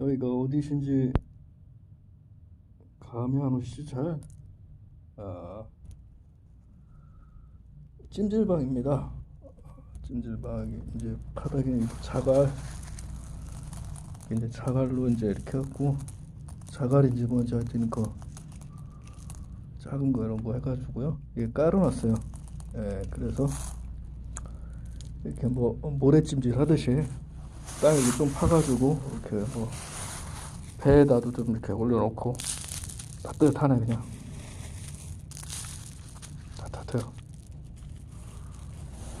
여기가 어디신지 감이 안 오시죠 잘? 아, 찜질방입니다. 찜질방이 이제 바닥에 자갈 이제 자갈로 이제 이렇게 해갖고 자갈인지 뭔지 하여튼 그 작은 거 이런 거 해가지고요. 이게 깔아놨어요. 예, 그래서 이렇게 뭐 모래찜질 하듯이 땅 이렇게 좀 파가지고 이렇게 뭐 배에다도 좀 이렇게 올려놓고 따뜻하네 그냥 따뜻해요.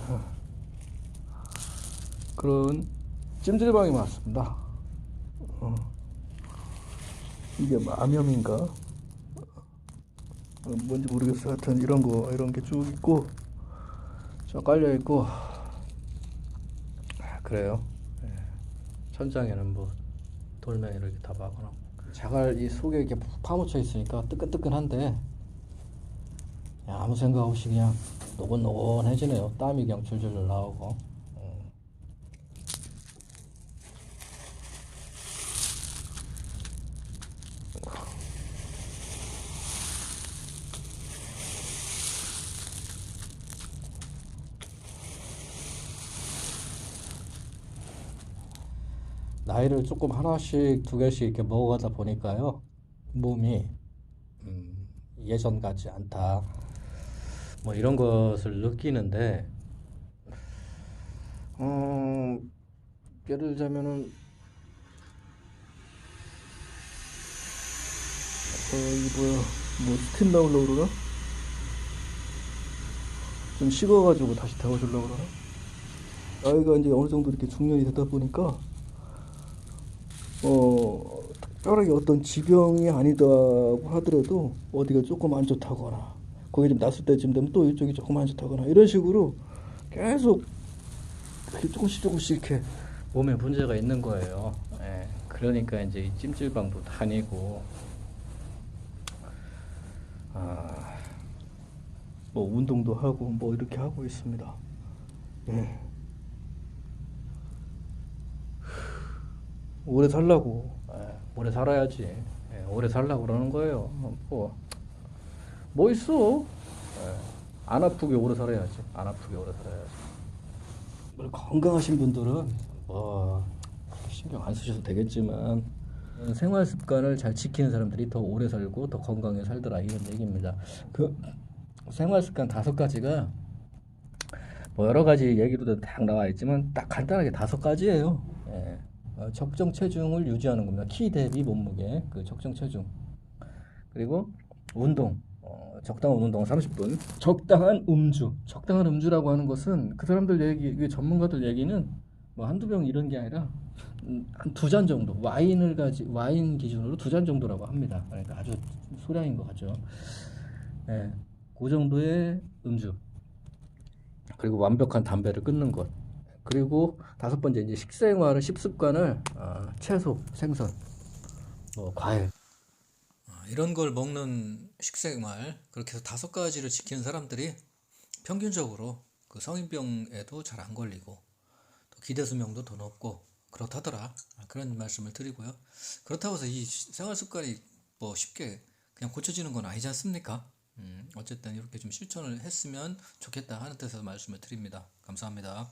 어. 그런 찜질방이 많습니다. 어. 이게 뭐 암염인가? 어, 뭔지 모르겠어. 하여튼 이런 거 이런 게 쭉 있고 저 깔려 있고 아, 그래요. 예. 천장에는 뭐 돌멩이 이렇게 다 박아놓고 자갈 이 속에 이렇게 푹 파묻혀 있으니까 뜨끈뜨끈한데 아무 생각 없이 그냥 노곤노곤해지네요. 땀이 그냥 줄줄 나오고. 나이를 조금 하나씩 두 개씩 이렇게 먹어가다 보니까요 몸이 음, 예전 같지 않다 뭐 이런 것을 느끼는데 어, 예를 들자면은 어, 이 뭐야 뭐 스팀 나오려고 그러나? 좀 식어가지고 다시 데워주려고 그러나? 나이가 이제 어느 정도 이렇게 중년이 되다 보니까 어, 특별하게 어떤 지병이 아니다고 하더라도 어디가 조금 안 좋다거나 거기 좀 났을 때쯤 되면 또 이쪽이 조금 안 좋다거나 이런 식으로 계속 조금씩 조금씩 이렇게 몸에 문제가 있는 거예요. 예, 그러니까 이제 이 찜질방도 다니고 아, 뭐 운동도 하고 뭐 이렇게 하고 있습니다. 예. 오래 살라고. 예, 오래 살아야지. 예, 오래 살라고 그러는 거예요. 뭐, 뭐 있어? 예, 안 아프게 오래 살아야지. 안 아프게 오래 살아야지. 뭐 건강하신 분들은 뭐 신경 안 쓰셔도 되겠지만 생활 습관을 잘 지키는 사람들이 더 오래 살고 더 건강하게 살더라 이런 얘기입니다. 그 생활 습관 다섯 가지가 뭐 여러 가지 얘기도 딱 나와 있지만 딱 간단하게 다섯 가지예요. 예. 어, 적정 체중을 유지하는 겁니다. 키 대비 몸무게 그 적정 체중 그리고 운동 어, 적당한 운동 30분 적당한 음주 적당한 음주라고 하는 것은 그 사람들 얘기 그 전문가들 얘기는 뭐 한두 병 이런 게 아니라 음, 한두 잔 정도 와인을 가지 와인 기준으로 두 잔 정도라고 합니다. 그러니까 아주 소량인 것 같죠. 예, 그 정도의 음주 그리고 완벽한 담배를 끊는 것. 그리고 다섯 번째 이제 식생활을 식습관을 어, 채소, 생선, 뭐 과일 어, 이런 걸 먹는 식생활 그렇게 해서 다섯 가지를 지키는 사람들이 평균적으로 그 성인병에도 잘 안 걸리고 또 기대 수명도 더 높고 그렇다더라 아, 그런 말씀을 드리고요. 그렇다고 해서 이 생활 습관이 뭐 쉽게 그냥 고쳐지는 건 아니지 않습니까? 음, 어쨌든 이렇게 좀 실천을 했으면 좋겠다 하는 뜻에서 말씀을 드립니다. 감사합니다.